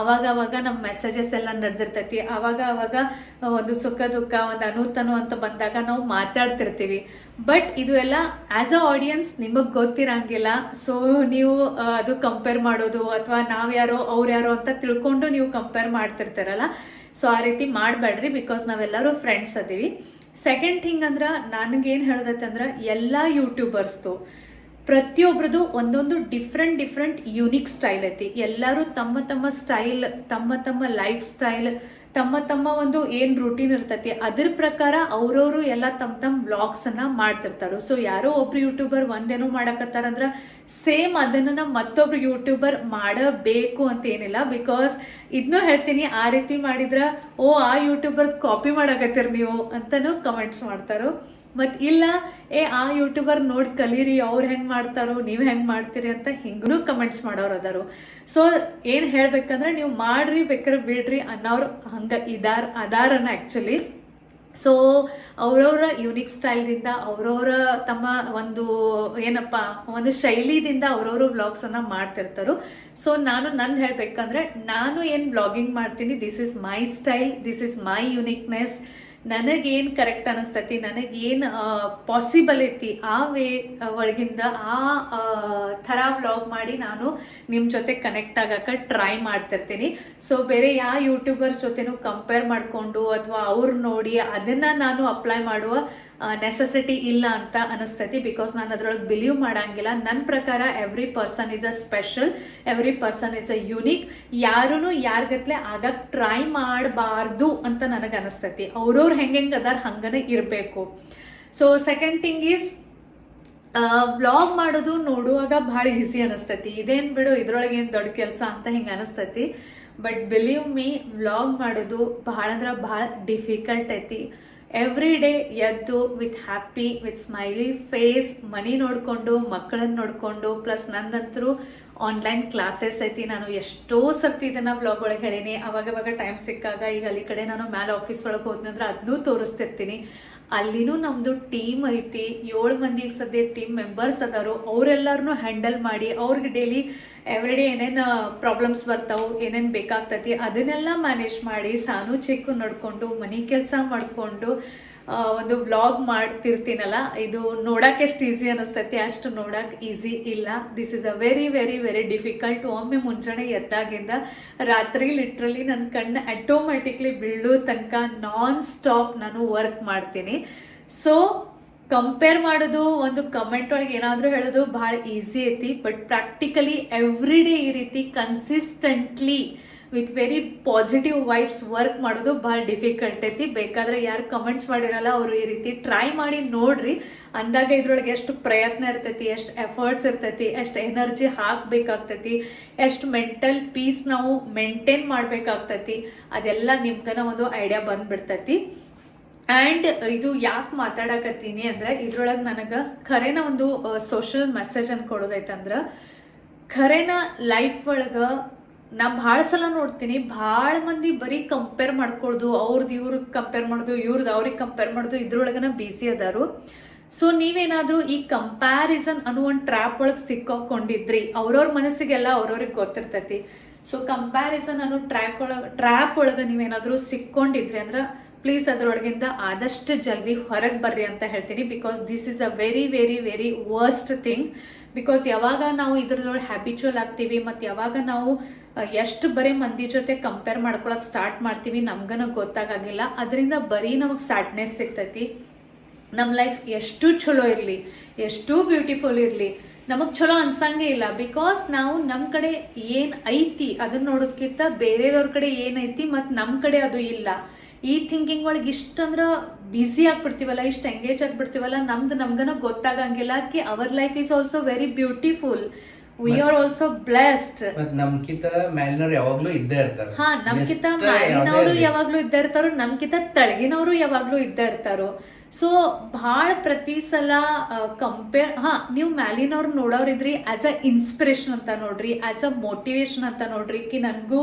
ಅವಾಗ ಅವಾಗ ನಮ್ಮ ಮೆಸೇಜಸ್ ಎಲ್ಲ ನಡೆದಿರ್ತೈತಿ. ಆವಾಗ ಅವಾಗ ಒಂದು ಸುಖ, ದುಃಖ, ಒಂದು ಅನೂತನು ಅಂತ ಬಂದಾಗ ನಾವು ಮಾತಾಡ್ತಿರ್ತೀವಿ. ಬಟ್ ಇದು ಎಲ್ಲ ಆಸ್ ಅ ಆಡಿಯನ್ಸ್ ನಿಮಗೆ ಗೊತ್ತಿರಂಗಿಲ್ಲ. ಸೊ ನೀವು ಅದು ಕಂಪೇರ್ ಮಾಡೋದು ಅಥವಾ ನಾವ್ಯಾರೋ ಅವ್ರ್ಯಾರೋ ಅಂತ ತಿಳ್ಕೊಂಡು ನೀವು ಕಂಪೇರ್ ಮಾಡ್ತಿರ್ತಾರಲ್ಲ. ಸೊ ಆ ರೀತಿ ಮಾಡಬೇಡ್ರಿ ಬಿಕಾಸ್ ನಾವೆಲ್ಲರೂ ಫ್ರೆಂಡ್ಸ್ ಅದೀವಿ. ಸೆಕೆಂಡ್ ಥಿಂಗ್ ಅಂದ್ರೆ ನನಗೇನು ಹೇಳೋದೈತೆ ಎಲ್ಲ ಯೂಟ್ಯೂಬರ್ಸ್ದು ಪ್ರತಿಯೊಬ್ರದ್ದು ಒಂದೊಂದು ಡಿಫ್ರೆಂಟ್ ಡಿಫ್ರೆಂಟ್ ಯುನಿಕ್ ಸ್ಟೈಲ್ ಐತಿ. ಎಲ್ಲರೂ ತಮ್ಮ ತಮ್ಮ ಸ್ಟೈಲ್ ತಮ್ಮ ತಮ್ಮ ಲೈಫ್ ಸ್ಟೈಲ್ ತಮ್ಮ ತಮ್ಮ ಒಂದು ಏನು ರೂಟೀನ್ ಇರ್ತೈತಿ, ಅದ್ರ ಪ್ರಕಾರ ಅವರವರು ಎಲ್ಲ ತಮ್ಮ ತಮ್ಮ ವ್ಲಾಗ್ಸನ್ನು ಮಾಡ್ತಿರ್ತಾರೆ. ಸೊ ಯಾರೋ ಒಬ್ರು ಯೂಟ್ಯೂಬರ್ ಒಂದೇನೋ ಮಾಡಕತ್ತಾರಂದ್ರೆ ಸೇಮ್ ಅದನ್ನು ಮತ್ತೊಬ್ರು ಯೂಟ್ಯೂಬರ್ ಮಾಡಬೇಕು ಅಂತ ಏನಿಲ್ಲ. ಬಿಕಾಸ್ ಇದನ್ನೂ ಹೇಳ್ತೀನಿ, ಆ ರೀತಿ ಮಾಡಿದ್ರೆ, ಓ, ಆ ಯೂಟ್ಯೂಬರ್ ಕಾಪಿ ಮಾಡಕತ್ತೀರಿ ನೀವು ಅಂತಲೂ ಕಮೆಂಟ್ಸ್ ಮಾಡ್ತಾರೋ. ಮತ್ತು ಇಲ್ಲ, ಏ, ಆ ಯೂಟ್ಯೂಬರ್ ನೋಡಿ ಕಲೀರಿ, ಅವ್ರು ಹೆಂಗೆ ಮಾಡ್ತಾರೋ, ನೀವು ಹೆಂಗೆ ಮಾಡ್ತೀರಿ ಅಂತ ಹಿಂಗೂ ಕಮೆಂಟ್ಸ್ ಮಾಡೋರು ಅದಾರು. ಸೊ ಏನು ಹೇಳ್ಬೇಕಂದ್ರೆ ನೀವು ಮಾಡ್ರಿ ಬೇಕಾದ್ರೆ ಬಿಡ್ರಿ ಅನ್ನೋರು ಹಂಗೆ ಇದಾರ್, ಅದಾರನ ಆ್ಯಕ್ಚುಲಿ ಸೊ ಅವ್ರವ್ರ ಯುನಿಕ್ ಸ್ಟೈಲ್ದಿಂದ ಅವ್ರವ್ರ ತಮ್ಮ ಒಂದು ಏನಪ್ಪ, ಒಂದು ಶೈಲಿದಿಂದ ಅವರವರು ವ್ಲಾಗ್ಸನ್ನು ಮಾಡ್ತಿರ್ತಾರೋ. ಸೊ ನಾನು ನಂದು ಹೇಳ್ಬೇಕಂದ್ರೆ, ನಾನು ಏನು ಬ್ಲಾಗಿಂಗ್ ಮಾಡ್ತೀನಿ this is my style this is my uniqueness ನನಗೇನು ಕರೆಕ್ಟ್ ಅನಿಸ್ತೈತಿ, ನನಗೇನು ಪಾಸಿಬಲ್ ಐತಿ, ಆ ವೇ ಒಳಗಿಂದ ಆ ಥರ ವ್ಲಾಗ್ ಮಾಡಿ ನಾನು ನಿಮ್ಮ ಜೊತೆ ಕನೆಕ್ಟ್ ಆಗಕ್ಕೆ ಟ್ರೈ ಮಾಡ್ತಿರ್ತೀನಿ. ಸೊ ಬೇರೆ ಯಾವ ಯೂಟ್ಯೂಬರ್ಸ್ ಜೊತೆನೂ ಕಂಪೇರ್ ಮಾಡಿಕೊಂಡು ಅಥವಾ ಅವ್ರು ನೋಡಿ ಅದನ್ನು ನಾನು ಅಪ್ಲೈ ಮಾಡುವ ನೆಸೆಸಿಟಿ ಇಲ್ಲ ಅಂತ ಅನಿಸ್ತೈತಿ ಬಿಕಾಸ್ ನಾನು ಅದರೊಳಗೆ ಬಿಲೀವ್ ಮಾಡಂಗಿಲ್ಲ. ನನ್ನ ಪ್ರಕಾರ every person is a special every person is a unique ಯಾರೂ ಯಾರಿಗತ್ಲೆ ಆಗಕ್ಕೆ ಟ್ರೈ ಮಾಡಬಾರ್ದು ಅಂತ ನನಗೆ ಅನಿಸ್ತೈತಿ. ಅವ್ರವ್ರು ಹೆಂಗೆ ಹೆಂಗೆ ಅದಾರ ಹಂಗನೆ ಇರಬೇಕು. So second thing is vlog ಮಾಡೋದು ನೋಡುವಾಗ ಭಾಳ ಈಸಿ ಅನಿಸ್ತೈತಿ. ಇದೇನು ಬಿಡು, ಇದ್ರೊಳಗೆ ಏನು ದೊಡ್ಡ ಕೆಲಸ ಅಂತ ಹಿಂಗೆ ಅನಿಸ್ತೈತಿ. ಬಟ್ ಬಿಲೀವ್ ಮೀ ವ್ಲಾಗ್ ಮಾಡೋದು ಭಾಳ ಅಂದ್ರೆ ಭಾಳ ಡಿಫಿಕಲ್ಟ್ ಐತಿ. ಎವ್ರಿ ಡೇ ಎದ್ದು with happy with smiley face ಮನಿ ನೋಡಿಕೊಂಡು ಮಕ್ಕಳನ್ನ ನೋಡಿಕೊಂಡು ಪ್ಲಸ್ ನಂದಂತರೂ ಆನ್ಲೈನ್ ಕ್ಲಾಸಸ್ ಐತಿ. ನಾನು ಎಷ್ಟೋ ಸರ್ತಿ ಇದನ್ನು ಬ್ಲಾಗ್ ಒಳಗೆ ಹೇಳೀನಿ. ಅವಾಗವಾಗ ಟೈಮ್ ಸಿಕ್ಕಾಗ ಈಗ ಅಲ್ಲಿ ಕಡೆ ನಾನು ಮ್ಯಾಲ ಆಫೀಸ್ ಒಳಗೆ ಹೋದ್ನಂದ್ರೆ ಅದನ್ನೂ ತೋರಿಸ್ತಿರ್ತೀನಿ. ಅಲ್ಲಿನೂ ನಮ್ಮದು ಟೀಮ್ ಐತಿ. ಏಳು ಮಂದಿಗೆ ಸದ್ಯ ಟೀಮ್ ಮೆಂಬರ್ಸ್ ಅದಾರು. ಅವರೆಲ್ಲರನ್ನೂ ಹ್ಯಾಂಡಲ್ ಮಾಡಿ, ಅವ್ರಿಗೆ ಡೈಲಿ ಎವ್ರಿಡೇ ಏನೇನು ಪ್ರಾಬ್ಲಮ್ಸ್ ಬರ್ತಾವೆ, ಏನೇನು ಬೇಕಾಗ್ತತಿ, ಅದನ್ನೆಲ್ಲ ಮ್ಯಾನೇಜ್ ಮಾಡಿ, ಸಾನು ಚಿಕ್ಕು ನೋಡಿಕೊಂಡು, ಮನೆ ಕೆಲಸ ಮಾಡಿಕೊಂಡು ಒಂದು ವ್ಲಾಗ್ ಮಾಡ್ತಿರ್ತೀನಲ್ಲ, ಇದು ನೋಡಕ್ಕೆ ಎಷ್ಟು ಈಸಿ ಅನಿಸ್ತೈತಿ, ಅಷ್ಟು ನೋಡಕ್ಕೆ ಈಸಿ ಇಲ್ಲ. This is a very very very difficult ಒಮ್ಮೆ ಮುಂಜಾನೆ ಎದ್ದಾಗಿಂದ ರಾತ್ರಿ ಲಿಟ್ರಲಿ ನನ್ನ ಕಣ್ಣು ಆಟೋಮ್ಯಾಟಿಕ್ಲಿ ಬೀಳೋ ತನಕ ನಾನ್ ಸ್ಟಾಪ್ ನಾನು ವರ್ಕ್ ಮಾಡ್ತೀನಿ. ಸೊ ಕಂಪೇರ್ ಮಾಡೋದು, ಒಂದು ಕಮೆಂಟ್ ಒಳಗೆ ಏನಾದರೂ ಹೇಳೋದು ಭಾಳ ಈಸಿ ಐತಿ ಬಟ್ ಪ್ರಾಕ್ಟಿಕಲಿ ಎವ್ರಿ ಡೇ ಈ ರೀತಿ consistently with very positive vibes work ಮಾಡೋದು ಭಾಳ ಡಿಫಿಕಲ್ಟ್ ಐತಿ. ಬೇಕಾದ್ರೆ ಯಾರು ಕಮೆಂಟ್ಸ್ ಮಾಡಿರಲ್ಲ, ಅವರು ಈ ರೀತಿ ಟ್ರೈ ಮಾಡಿ ನೋಡ್ರಿ. ಅಂದಾಗ ಇದ್ರೊಳಗೆ ಎಷ್ಟು ಪ್ರಯತ್ನ ಇರ್ತೈತಿ, ಎಷ್ಟು ಎಫರ್ಟ್ಸ್ ಇರ್ತೈತಿ, ಎಷ್ಟು ಎನರ್ಜಿ ಹಾಕಬೇಕಾಗ್ತೈತಿ, ಎಷ್ಟು ಮೆಂಟಲ್ ಪೀಸ್ ನಾವು ಮೇಂಟೈನ್ ಮಾಡಬೇಕಾಗ್ತೈತಿ, ಅದೆಲ್ಲ ನಿಮ್ಗನ ಒಂದು ಐಡಿಯಾ ಬಂದ್ಬಿಡ್ತೈತಿ. ಆ್ಯಂಡ್ ಇದು ಯಾಕೆ ಮಾತಾಡಕತ್ತೀನಿ ಅಂದ್ರೆ, ಇದ್ರೊಳಗೆ ನನಗೆ ಖರೇನ ಒಂದು ಸೋಷಲ್ ಮೆಸೇಜ್ ಅನ್ನು ಕೊಡೋದೈತಂದ್ರೆ, ಖರೇನ ಲೈಫ್ ಒಳಗೆ ನಾ ಭಾಳ ಸಲ ನೋಡ್ತೀನಿ, ಭಾಳ ಮಂದಿ ಬರೀ ಕಂಪೇರ್ ಮಾಡ್ಕೊಳ್ದು ಅವ್ರದ್ದು ಇವ್ರಿಗೆ ಕಂಪೇರ್ ಮಾಡೋದು ಇವ್ರದ್ದು ಅವ್ರಿಗೆ ಕಂಪೇರ್ ಮಾಡೋದು ಇದ್ರೊಳಗನ ಬಿಸಿ ಅದಾರು. ಸೊ ನೀವೇನಾದರೂ ಈ ಕಂಪ್ಯಾರಿಸನ್ ಅನ್ನೋ ಒಂದು ಟ್ರ್ಯಾಪ್ ಒಳಗೆ ಸಿಕ್ಕಾಕೊಂಡಿದ್ರಿ, ಅವ್ರವ್ರ ಮನಸ್ಸಿಗೆಲ್ಲ ಅವ್ರವ್ರಿಗೆ ಗೊತ್ತಿರ್ತೈತಿ. ಸೊ ಕಂಪ್ಯಾರಿಸನ್ ಅನ್ನೋ ಟ್ರ್ಯಾಕ್ ಒಳಗೆ ಟ್ರ್ಯಾಪ್ ಒಳಗೆ ನೀವೇನಾದರೂ ಸಿಕ್ಕೊಂಡಿದ್ರಿ ಅಂದ್ರೆ ಪ್ಲೀಸ್ ಅದರೊಳಗಿಂದ ಆದಷ್ಟು ಜಲ್ದಿ ಹೊರಗೆ ಬರ್ರಿ ಅಂತ ಹೇಳ್ತೀನಿ because this is a very very very worst thing because ಯಾವಾಗ ನಾವು ಇದ್ರದೊಳಗೆ ಹ್ಯಾಬಿಚುವಲ್ ಆಗ್ತೀವಿ, ಮತ್ತು ಯಾವಾಗ ನಾವು ಎಷ್ಟು ಬರೀ ಮಂದಿ ಜೊತೆ ಕಂಪೇರ್ ಮಾಡ್ಕೊಳಕ್ ಸ್ಟಾರ್ಟ್ ಮಾಡ್ತೀವಿ ನಮ್ಗನ ಗೊತ್ತಾಗಂಗಿಲ್ಲ. ಅದರಿಂದ ಬರೀ ನಮಗೆ ಸ್ಯಾಡ್ನೆಸ್ ಸಿಗ್ತೈತಿ. ನಮ್ಮ ಲೈಫ್ ಎಷ್ಟು ಚಲೋ ಇರಲಿ, ಎಷ್ಟು ಬ್ಯೂಟಿಫುಲ್ ಇರಲಿ, ನಮಗೆ ಚಲೋ ಅನ್ಸಂಗೇ ಇಲ್ಲ. ಬಿಕಾಸ್ ನಾವು ನಮ್ಮ ಕಡೆ ಏನು ಐತಿ ಅದನ್ನ ನೋಡೋದ್ಕಿಂತ ಬೇರೆದವ್ರ ಕಡೆ ಏನೈತಿ ಮತ್ತು ನಮ್ಮ ಕಡೆ ಅದು ಇಲ್ಲ. ಈ ಥಿಂಕಿಂಗ್ ಒಳಗೆ ಇಷ್ಟಂದ್ರ ಬ್ಯುಸಿ ಆಗ್ಬಿಡ್ತೀವಲ್ಲ, ಇಷ್ಟು ಎಂಗೇಜ್ ಆಗ್ಬಿಡ್ತೀವಲ್ಲ, ನಮ್ದು ನಮ್ಗನ ಗೊತ್ತಾಗಂಗಿಲ್ಲ. ಕಿ our life is also very beautiful we are also blessed ನಮ್ಕಿತ ಮ್ಯಾಲಿನವ್ರು ಯಾವಾಗ್ಲೂ ಇದ್ದೇ ಇರ್ತಾರ ಹಾ ನಮ್ಕಿತ ಮ್ಯಾಲಿನವರು. ಯಾವಾಗ್ಲೂ ಇದ್ದೇ ಇರ್ತಾರೋ ನಮ್ಕಿತ ತಳಗಿನವರು ಯಾವಾಗ್ಲೂ ಇದ್ದೇ ಇರ್ತಾರೋ ಸೊ ಭಾಳ ಪ್ರತಿ ಸಲ ಕಂಪೇರ್ ಹಾ, ನೀವು ಮ್ಯಾಲಿನವ್ರು ನೋಡೋರಿದ್ರಿ ಆಸ್ ಅ ಇನ್ಸ್ಪಿರೇಷನ್ ಅಂತ ನೋಡ್ರಿ ಆಸ್ ಅ ಮೋಟಿವೇಶನ್ ಅಂತ ನೋಡ್ರಿ, ಕಿ ನನಗೂ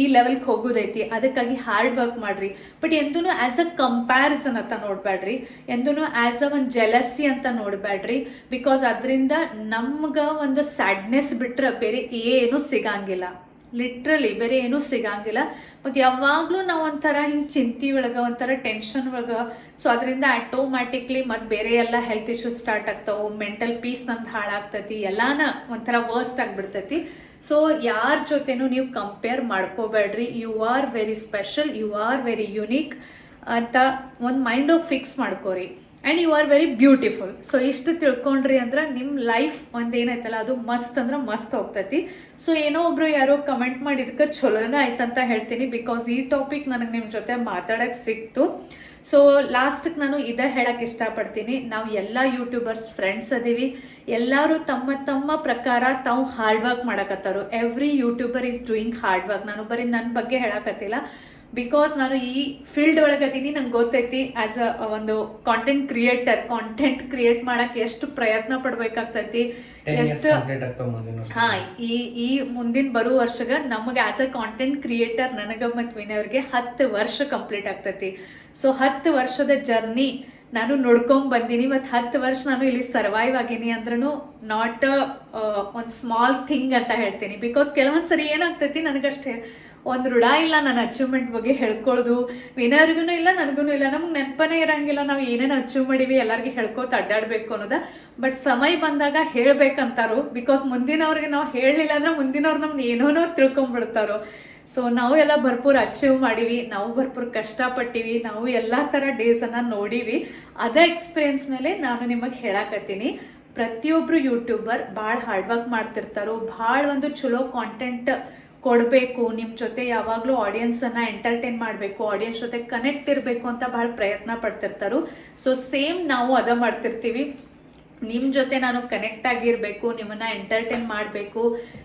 ಈ ಲೆವೆಲ್ಗೆ ಹೋಗೋದೈತಿ, ಅದಕ್ಕಾಗಿ ಹಾರ್ಡ್ ವರ್ಕ್ ಮಾಡ್ರಿ. ಬಟ್ ಎಂದೂ ಆಸ್ ಅ ಕಂಪ್ಯಾರಿಸನ್ ಅಂತ ನೋಡ್ಬೇಡ್ರಿ ಎಂದೂ ಆಸ್ ಅ ಒಂದು ಜೆಲಸಿ ಅಂತ ನೋಡ್ಬೇಡ್ರಿ ಬಿಕಾಸ್ ಅದರಿಂದ ನಮ್ಗೆ ಒಂದು ಸ್ಯಾಡ್ನೆಸ್ ಬಿಟ್ರೆ ಬೇರೆ ಏನು ಸಿಗಂಗಿಲ್ಲ. ಲಿಟ್ರಲಿ ಬೇರೆ ಏನೂ ಸಿಗಂಗಿಲ್ಲ. ಮತ್ತು ಯಾವಾಗಲೂ ನಾವು ಒಂಥರ ಹಿಂಗೆ ಚಿಂತೆ ಒಳಗೆ, ಒಂಥರ ಟೆನ್ಷನ್ ಒಳಗೆ ಸೊ ಅದರಿಂದ ಆಟೋಮ್ಯಾಟಿಕ್ಲಿ ಮತ್ತು ಬೇರೆ ಎಲ್ಲ ಹೆಲ್ತ್ ಇಶ್ಯೂಸ್ ಸ್ಟಾರ್ಟ್ ಆಗ್ತಾವೆ ಮೆಂಟಲ್ ಪೀಸ್ ಅಂತ ಹಾಳಾಗ್ತತಿ, ಎಲ್ಲಾನ ಒಂಥರ ವರ್ಸ್ಟ್ ಆಗಿಬಿಡ್ತೈತಿ. ಸೊ ಯಾರ ಜೊತೆನೂ ನೀವು compare ಮಾಡ್ಕೋಬೇಡ್ರಿ. You are very special you are very unique ಅಂತ ಒಂದು mind fix ಮಾಡ್ಕೋರಿ. And you are very beautiful so ಇಷ್ಟು ತಿಳ್ಕೊಂಡ್ರಿ ಅಂದ್ರೆ ನಿಮ್ಮ ಲೈಫ್ ಒಂದೇನೈತಲ್ಲ ಅದು ಮಸ್ತ್ ಅಂದ್ರೆ ಮಸ್ತ್ ಹೋಗ್ತೈತಿ. ಸೊ ಏನೋ ಒಬ್ರು ಯಾರೋ ಕಮೆಂಟ್ ಮಾಡಿದಕ್ಕೆ ಚಲೋನೇ ಆಯ್ತಂತ ಹೇಳ್ತೀನಿ ಬಿಕಾಸ್ ಈ ಟಾಪಿಕ್ ನನಗೆ ನಿಮ್ಮ ಜೊತೆ ಮಾತಾಡೋಕ್ಕೆ ಸಿಕ್ತು. ಸೊ ಲಾಸ್ಟ್ಗೆ ನಾನು ಇದೇ ಹೇಳಕ್ಕೆ ಇಷ್ಟಪಡ್ತೀನಿ. ನಾವು ಎಲ್ಲ ಯೂಟ್ಯೂಬರ್ಸ್ ಫ್ರೆಂಡ್ಸ್ ಅದೀವಿ. ಎಲ್ಲರೂ ತಮ್ಮ ತಮ್ಮ ಪ್ರಕಾರ ತಾವು hard work ಮಾಡಕತ್ತಾರು. Every YouTuber is doing hard work ನಾನು ಬರೀ ನನ್ನ ಬಗ್ಗೆ ಹೇಳಕತ್ತಿಲ್ಲ ಬಿಕಾಸ್ ನಾನು ಈ ಫೀಲ್ಡ್ ಒಳಗದೀನಿ ನಂಗೆ ಗೊತ್ತೈತಿ ಆಸ್ ಅ ಒಂದು ಕಾಂಟೆಂಟ್ ಕ್ರಿಯೇಟರ್ ಕಾಂಟೆಂಟ್ ಕ್ರಿಯೇಟ್ ಮಾಡಕ್ಕೆ ಎಷ್ಟು ಪ್ರಯತ್ನ ಪಡ್ಬೇಕಾಗ್ತೈತಿ ಎಷ್ಟು. ಹಾ ಈ ಈ ಮುಂದಿನ ಬರುವ ವರ್ಷಗ ನಮಗೆ ಆಸ್ ಅ ಕಾಂಟೆಂಟ್ ಕ್ರಿಯೇಟರ್ ನನಗ ಮತ್ತು ವಿನಯವ್ರಿಗೆ ಹತ್ತು ವರ್ಷ ಕಂಪ್ಲೀಟ್ ಆಗ್ತೈತಿ ಸೊ ಹತ್ತು ವರ್ಷದ ಜರ್ನಿ ನಾನು ನೋಡ್ಕೊಂಡ್ ಬಂದೀನಿ ಮತ್ತು ಹತ್ತು ವರ್ಷ ನಾನು ಇಲ್ಲಿ ಸರ್ವೈವ್ ಆಗೀನಿ ಅಂದ್ರೂ ನಾಟ್ ಒಂದು ಸ್ಮಾಲ್ ಥಿಂಗ್ ಅಂತ ಹೇಳ್ತೀನಿ ಬಿಕಾಸ್ ಕೆಲವೊಂದು ಸರಿ ಏನಾಗ್ತೈತಿ ನನಗಷ್ಟೇ ಒಂದು ಋಣ ಇಲ್ಲ ನನ್ನ ಅಚೀವ್ಮೆಂಟ್ ಬಗ್ಗೆ ಹೇಳ್ಕೊಳ್ಳೋದು ವಿನರ್ಗೂ ಇಲ್ಲ ನನಗೂ ಇಲ್ಲ. ನಮ್ಗೆ ನೆನಪನೇ ಇರಂಗಿಲ್ಲ. ನಾವು ಏನೇನು ಅಚೀವ್ ಮಾಡೀವಿ, ಎಲ್ಲರಿಗೂ ಹೇಳ್ಕೋತ ಅಡ್ಡಾಡಬೇಕು ಅನ್ನೋದ. ಬಟ್ ಸಮಯ ಬಂದಾಗ ಹೇಳ್ಬೇಕಂತಾರು. ಬಿಕಾಸ್ ಮುಂದಿನವ್ರಿಗೆ ನಾವು ಹೇಳಲಿಲ್ಲ ಅಂದ್ರೆ ಮುಂದಿನವ್ರು ನಮ್ಗೆ ಏನೋನೋ ತಿಳ್ಕೊಂಡ್ಬಿಡ್ತಾರೋ ಸೊ ನಾವು ಎಲ್ಲ ಭರ್ಪೂರ್ ಅಚೀವ್ ಮಾಡೀವಿ. ನಾವು ಭರ್ಪೂರ್ ಕಷ್ಟಪಟ್ಟೀವಿ. ನಾವು ಎಲ್ಲ ಥರ ಡೇಸನ್ನು ನೋಡೀವಿ. ಅದೇ ಎಕ್ಸ್ಪೀರಿಯನ್ಸ್ ಮೇಲೆ ನಾನು ನಿಮಗೆ ಹೇಳಕತ್ತೀನಿ. ಪ್ರತಿಯೊಬ್ಬರು ಯೂಟ್ಯೂಬರ್ ಭಾಳ ಹಾರ್ಡ್ ವರ್ಕ್ ಮಾಡ್ತಿರ್ತಾರೋ. ಭಾಳ ಒಂದು ಚಲೋ ಕಾಂಟೆಂಟ್ ಕೊಡಬೇಕು ನಿಮ್ಮ ಜೊತೆ ಯಾವಾಗಲೂ ಆಡಿಯನ್ಸನ್ನು ಎಂಟರ್ಟೈನ್ ಮಾಡಬೇಕು ಆಡಿಯನ್ಸ್ ಜೊತೆ ಕನೆಕ್ಟ್ ಇರಬೇಕು ಅಂತ ಭಾಳ ಪ್ರಯತ್ನ ಪಡ್ತಿರ್ತಾರೋ. ಸೊ ಸೇಮ್ ನಾವು ಅದ ಮಾಡ್ತಿರ್ತೀವಿ. ನಿಮ್ಮ ಜೊತೆ ನಾನು ಕನೆಕ್ಟ್ ಆಗಿರಬೇಕು, ನಿಮ್ಮನ್ನ ಎಂಟರ್ಟೈನ್ ಮಾಡಬೇಕು,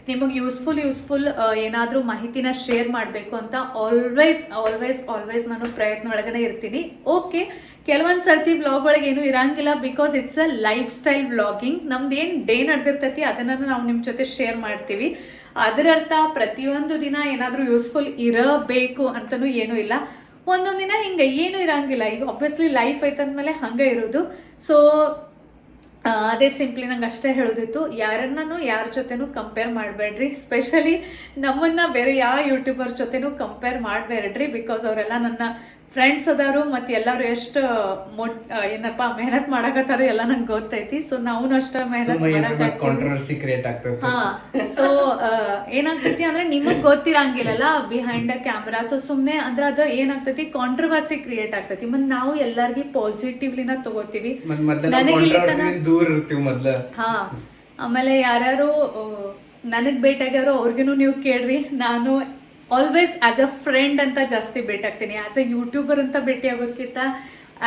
ನಿಮಗೆ ಯೂಸ್ಫುಲ್ ಯೂಸ್ಫುಲ್ ಏನಾದರೂ ಮಾಹಿತಿನ ಶೇರ್ ಮಾಡಬೇಕು ಅಂತ ಆಲ್ವೇಸ್ ಆಲ್ವೇಸ್ ಆಲ್ವೇಸ್ ನಾನು ಪ್ರಯತ್ನ ಒಳಗನೆ ಇರ್ತೀನಿ. ಓಕೆ ಕೆಲವೊಂದು ಸರ್ತಿ ವ್ಲಾಗ್ ಒಳಗೆ ಏನು ಇರಂಗಿಲ್ಲ because it's a lifestyle vlogging ನಮ್ದು ಏನು ಡೇ ನಡೆದಿರ್ತೈತಿ ಅದನ್ನು ನಾವು ನಿಮ್ಮ ಜೊತೆ ಶೇರ್ ಮಾಡ್ತೀವಿ. ಅದರರ್ಥ ಪ್ರತಿಯೊಂದು ದಿನ ಏನಾದರೂ ಯೂಸ್ಫುಲ್ ಇರಬೇಕು ಅಂತಲೂ ಏನೂ ಇಲ್ಲ. ಒಂದೊಂದು ದಿನ ಹಿಂಗೆ ಏನೂ ಇರಂಗಿಲ್ಲ. ಈಗ ಆಬ್ವಿಯಸ್ಲಿ ಲೈಫ್ ಮೇಲೆ ಹಂಗೆ ಇರೋದು. ಸೊ ಅದೇ ಸಿಂಪ್ಲಿ ನಂಗೆ ಅಷ್ಟೇ ಹೇಳೋದಿತ್ತು. ಯಾರನ್ನೂ ಯಾರ ಜೊತೆನೂ ಕಂಪೇರ್ ಮಾಡಬೇಡ್ರಿ. ಸ್ಪೆಷಲಿ ನಮ್ಮನ್ನ ಬೇರೆ ಯಾವ ಯೂಟ್ಯೂಬರ್ ಜೊತೆನೂ ಕಂಪೇರ್ ಮಾಡಬೇಡ್ರಿ ಬಿಕಾಸ್ ಅವರೆಲ್ಲ ನನ್ನ ಫ್ರೆಂಡ್ಸ್ ಅದಾರು ಮತ್ತು ಎಲ್ಲರೂ ಎಷ್ಟು ಮೊಟ್ ಏನಪ್ಪ ಮೆಹನತ್ ಮಾಡಕತ್ತಾರೋ ಎಲ್ಲ ನಂಗೆ ಗೊತ್ತೈತಿ. ಸೊ ನಾವು ಅಷ್ಟ ಮೆಹನತ್ ಹಾ ಸೊ ಏನಾಗ್ತೈತಿ ಅಂದ್ರೆ ನಿಮಗ್ ಗೊತ್ತಿರಂಗಿಲ್ಲಲ್ಲ ಬಿಹೈಂಡ್ ದ ಕ್ಯಾಮ್ರಾ ಸೊ ಸುಮ್ನೆ ಅಂದ್ರೆ ಅದು ಏನಾಗ್ತೈತಿ ಕಾಂಟ್ರವರ್ಸಿ ಕ್ರಿಯೇಟ್ ಆಗ್ತೈತಿ. ಮತ್ತೆ ನಾವು ಎಲ್ಲಾರ್ಗಿ ಪಾಸಿಟಿವ್ಲಿನ ತಗೋತೀವಿ. ಮತ್ ಮೊದ್ಲ ನನಗೆ ಕಾಂಟ್ರವರ್ಸಿ ದೂರ ಇರ್ತೀವಿ ಮೊದ್ಲ. ಹಾ ಆಮೇಲೆ ಯಾರ್ಯಾರು ನನಗ್ ಭೇಟಿಯಾಗ್ಯಾರೋ ಅವ್ರಿಗೂ ನೀವು ಕೇಳ್ರಿ. ನಾನು ಆಲ್ವೇಸ್ ಆಸ್ ಅ ಫ್ರೆಂಡ್ ಅಂತ ಜಾಸ್ತಿ ಭೇಟಿ ಆಗ್ತೀನಿ ಆಸ್ ಅ ಯೂಟ್ಯೂಬರ್ ಅಂತ ಭೇಟಿ ಆಗೋದಕ್ಕಿಂತ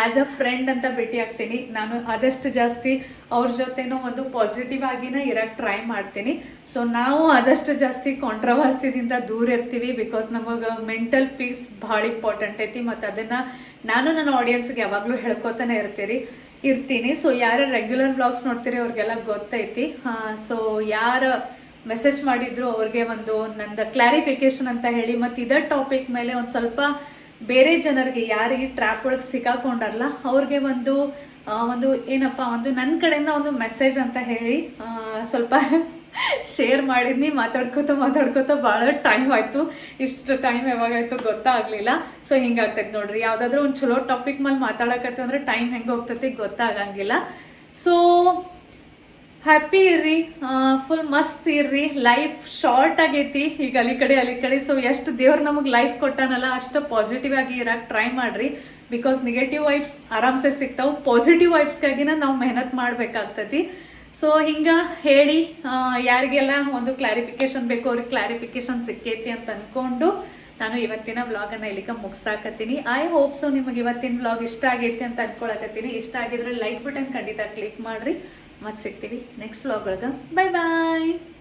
ಆ್ಯಸ್ ಅ ಫ್ರೆಂಡ್ ಅಂತ ಭೇಟಿ ಆಗ್ತೀನಿ ನಾನು ಆದಷ್ಟು ಜಾಸ್ತಿ ಅವ್ರ ಜೊತೆನೂ ಒಂದು ಪಾಸಿಟಿವ್ ಆಗಿನ ಇರೋಕ್ಕೆ ಟ್ರೈ ಮಾಡ್ತೀನಿ. ಸೊ ನಾವು ಆದಷ್ಟು ಜಾಸ್ತಿ ಕಾಂಟ್ರವರ್ಸಿದಿಂದ ದೂರ ಇರ್ತೀವಿ ಬಿಕಾಸ್ ನಮಗೆ ಮೆಂಟಲ್ ಪೀಸ್ ಭಾಳ ಇಂಪಾರ್ಟೆಂಟ್ ಐತಿ ಮತ್ತು ಅದನ್ನು ನಾನು ನನ್ನ ಆಡಿಯನ್ಸ್ಗೆ ಯಾವಾಗಲೂ ಹೇಳ್ಕೊತಾನೆ ಇರ್ತೀರಿ, ಇರ್ತೀನಿ. ಸೊ ಯಾರು ರೆಗ್ಯುಲರ್ ಬ್ಲಾಗ್ಸ್ ನೋಡ್ತೀರಿ ಅವ್ರಿಗೆಲ್ಲ ಗೊತ್ತೈತಿ. ಸೊ ಯಾರು ಮೆಸೇಜ್ ಮಾಡಿದ್ರು, ಅವ್ರಿಗೆ ಒಂದು ನಂದು ಕ್ಲಾರಿಫಿಕೇಶನ್ ಅಂತ ಹೇಳಿ. ಮತ್ತು ಇದೇ ಟಾಪಿಕ್ ಮೇಲೆ ಒಂದು ಸ್ವಲ್ಪ ಬೇರೆ ಜನರಿಗೆ ಯಾರಿಗೆ ಟ್ರ್ಯಾಪ್ ಒಳಗೆ ಸಿಕ್ಕಾಕೊಂಡಾರಲ್ಲ, ಅವ್ರಿಗೆ ಒಂದು ಒಂದು ಏನಪ್ಪ, ಒಂದು ನನ್ನ ಕಡೆಯಿಂದ ಒಂದು ಮೆಸೇಜ್ ಅಂತ ಹೇಳಿ ಸ್ವಲ್ಪ ಶೇರ್ ಮಾಡಿದ್ನಿ. ಮಾತಾಡ್ಕೋತ ಮಾತಾಡ್ಕೋತ ಭಾಳ ಟೈಮ್ ಆಯಿತು. ಇಷ್ಟು ಟೈಮ್ ಯಾವಾಗಾಯ್ತು ಗೊತ್ತಾಗಲಿಲ್ಲ ಸೊ ಹಿಂಗಾಗ್ತೈತೆ ನೋಡ್ರಿ. ಯಾವುದಾದ್ರೂ ಒಂದು ಚಲೋ ಟಾಪಿಕ್ ಮೇಲೆ ಮಾತಾಡಕತ್ತಂದ್ರೆ ಟೈಮ್ ಹೆಂಗೆ ಹೋಗ್ತೈತಿ ಗೊತ್ತಾಗಂಗಿಲ್ಲ. ಸೊ ಹ್ಯಾಪಿ ಇರ್ರಿ. ಫುಲ್ ಮಸ್ತ್ ಇರ್ರಿ. ಲೈಫ್ ಶಾರ್ಟ್ ಆಗೈತಿ. ಈಗ ಅಲ್ಲಿ ಕಡೆ ಅಲ್ಲಿ ಕಡೆ. ಸೊ ಎಷ್ಟು ದೇವ್ರು ನಮಗೆ ಲೈಫ್ ಕೊಟ್ಟಾನಲ್ಲ, ಅಷ್ಟು ಪಾಸಿಟಿವ್ ಆಗಿ ಇರಕ್ಕೆ ಟ್ರೈ ಮಾಡ್ರಿ. ಬಿಕಾಸ್ ನೆಗೆಟಿವ್ ವೈಬ್ಸ್ ಆರಾಮ್ಸೆ ಸಿಗ್ತಾವೆ. ಪಾಸಿಟಿವ್ ವೈಬ್ಸ್ಗಾಗಿನ ನಾವು ಮೆಹನತ್ ಮಾಡಬೇಕಾಗ್ತೈತಿ. ಸೊ ಹಿಂಗೆ ಹೇಳಿ ಯಾರಿಗೆಲ್ಲ ಒಂದು ಕ್ಲಾರಿಫಿಕೇಶನ್ ಬೇಕು, ಅವ್ರಿಗೆ ಕ್ಲಾರಿಫಿಕೇಶನ್ ಸಿಕ್ಕೈತಿ ಅಂತ ಅಂದ್ಕೊಂಡು ನಾನು ಇವತ್ತಿನ ವ್ಲಾಗನ್ನು ಇಲ್ಲಿಗೆ ಮುಗಿಸಾಕತ್ತೀನಿ. ಐ ಹೋಪ್ ಸೊ ನಿಮಗೆ ಇವತ್ತಿನ ವ್ಲಾಗ್ ಇಷ್ಟ ಆಗೈತಿ ಅಂತ ಅನ್ಕೊಳಕತ್ತೀನಿ. ಇಷ್ಟ ಆಗಿದ್ರೆ ಲೈಕ್ ಬಟನ್ ಖಂಡಿತ ಕ್ಲಿಕ್ ಮಾಡ್ರಿ. ಮತ್ತೆ ಸಿಗ್ತೀವಿ ನೆಕ್ಸ್ಟ್ ವ್ಲಾಗ್ ಒಳಗೆ. Bye bye